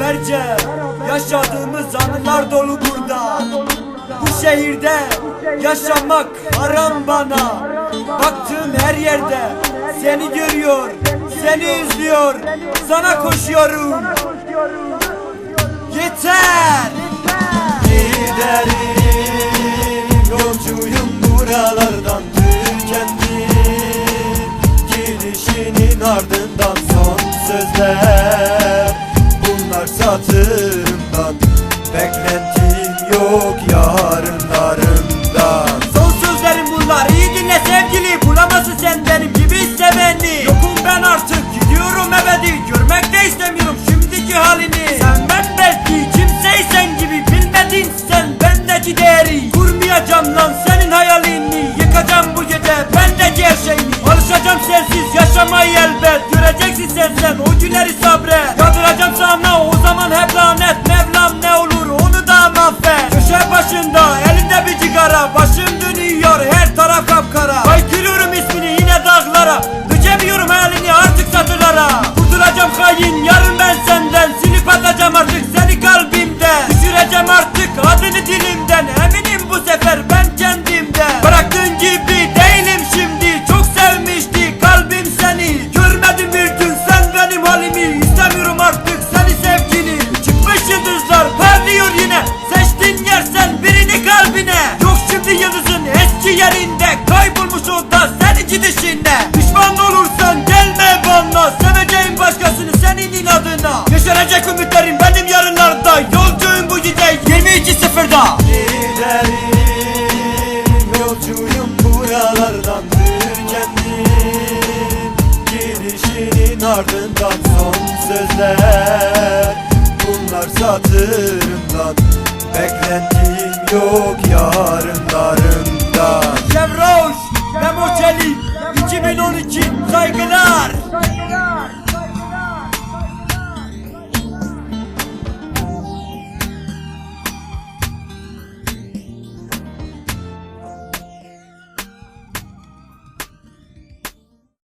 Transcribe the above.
beraberce Yaşadığımız anılar dolu burada. Bu şehirde yaşamak haram bana. Baktığım her yerde seni görüyor Seni izliyor. Sana koşuyorum. Yeter! Giderim Yolcuyum buralardan. Tükendim Gidişinin ardından son sözler yok yarınlarımdan Son sözlerim bunlar iyi dinle sevgili Bulamazsın sen benim gibi seveni Yokum ben artık gidiyorum ebedi Görmek de istemiyorum şimdiki halini. Sen ben belki kimseyi sen gibi bilmedin. Sen bendeki değeri Kurmayacağım lan senin hayalini. Yıkacağım bu gece bendeki her şeyini. Alışacağım sensiz yaşamayı elbet. Göreceksin sen sen o günleri sabret. Yadıracağım sana o zaman hep lanet Köşe başında elinde bir cigara Başım dönüyor her taraf kapkara. Haykırıyorum ismini yine dağlara Dökemiyorum halini artık satırlara Kurtulacağım hain yarın ben senden Silip atacağım artık seni kalbimden Düşüreceğim artık Kaybolmuş o da senin gidişinde Pişman olursan gelme bana. Seveceğim başkasını senin inadına. Yaşanacak ümitlerim benim yarınlarda. Yolcuyum bu gece 22.0'da Giderim yolcuyum buralardan tükendim Gidişinin ardından. Son sözler Bunlar satırımdan. Beklentim yok yar